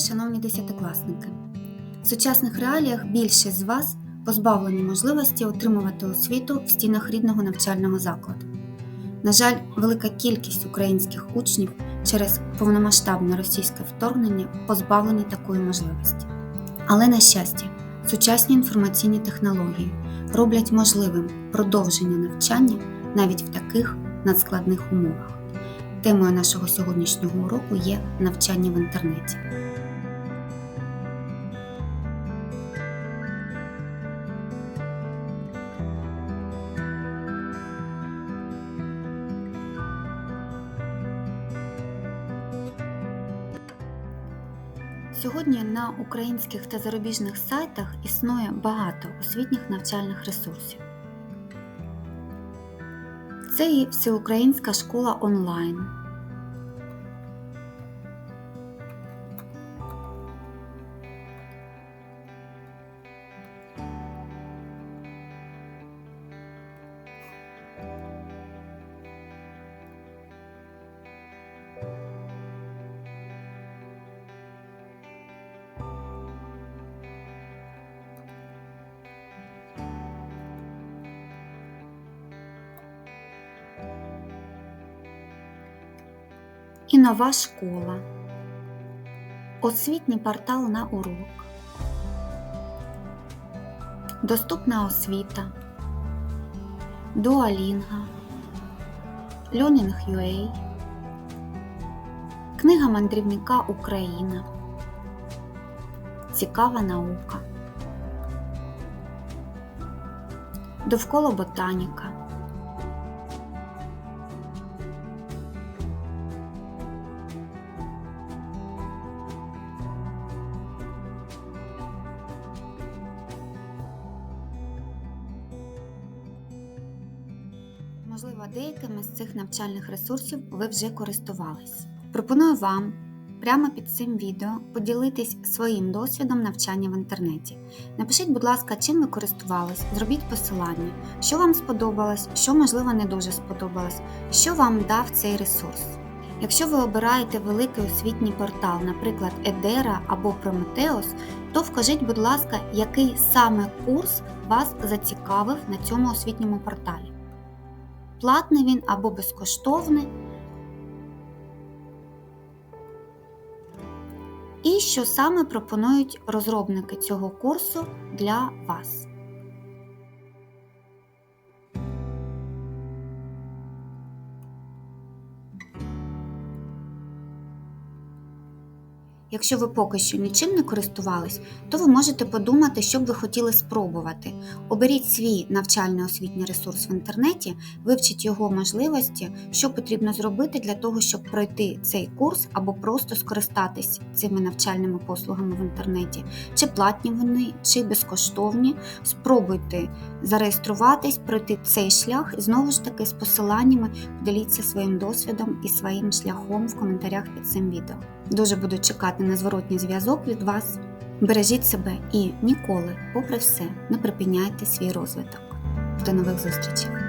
Шановні десятикласники! В сучасних реаліях більшість з вас позбавлені можливості отримувати освіту в стінах рідного навчального закладу. На жаль, велика кількість українських учнів через повномасштабне російське вторгнення позбавлені такої можливості. Але, на щастя, сучасні інформаційні технології роблять можливим продовження навчання навіть в таких надскладних умовах. Темою нашого сьогоднішнього уроку є навчання в інтернеті. Сьогодні на українських та зарубіжних сайтах існує багато освітніх навчальних ресурсів. Це і всеукраїнська школа онлайн, і нова школа, освітній портал на урок, доступна освіта, дуалінга, Learning.ua, книга мандрівника Україна, цікава наука, довкола ботаніка. Можливо, деякими з цих навчальних ресурсів ви вже користувались. Пропоную вам прямо під цим відео поділитись своїм досвідом навчання в інтернеті. Напишіть, будь ласка, чим ви користувались, зробіть посилання, що вам сподобалось, що, можливо, не дуже сподобалось, що вам дав цей ресурс. Якщо ви обираєте великий освітній портал, наприклад, Едера або Прометеус, то вкажіть, будь ласка, який саме курс вас зацікавив на цьому освітньому порталі платний він або безкоштовний. І що саме пропонують розробники цього курсу для вас. Якщо ви поки що нічим не користувались, то ви можете подумати, що б ви хотіли спробувати. Оберіть свій навчальний освітній ресурс в інтернеті, вивчіть його можливості, що потрібно зробити для того, щоб пройти цей курс або просто скористатись цими навчальними послугами в інтернеті, чи платні вони, чи безкоштовні. Спробуйте зареєструватись, пройти цей шлях і знову ж таки з посиланнями поділіться своїм досвідом і своїм шляхом в коментарях під цим відео. Дуже буду чекати на зворотній зв'язок від вас. Бережіть себе і ніколи, попри все, не припиняйте свій розвиток. До нових зустрічей!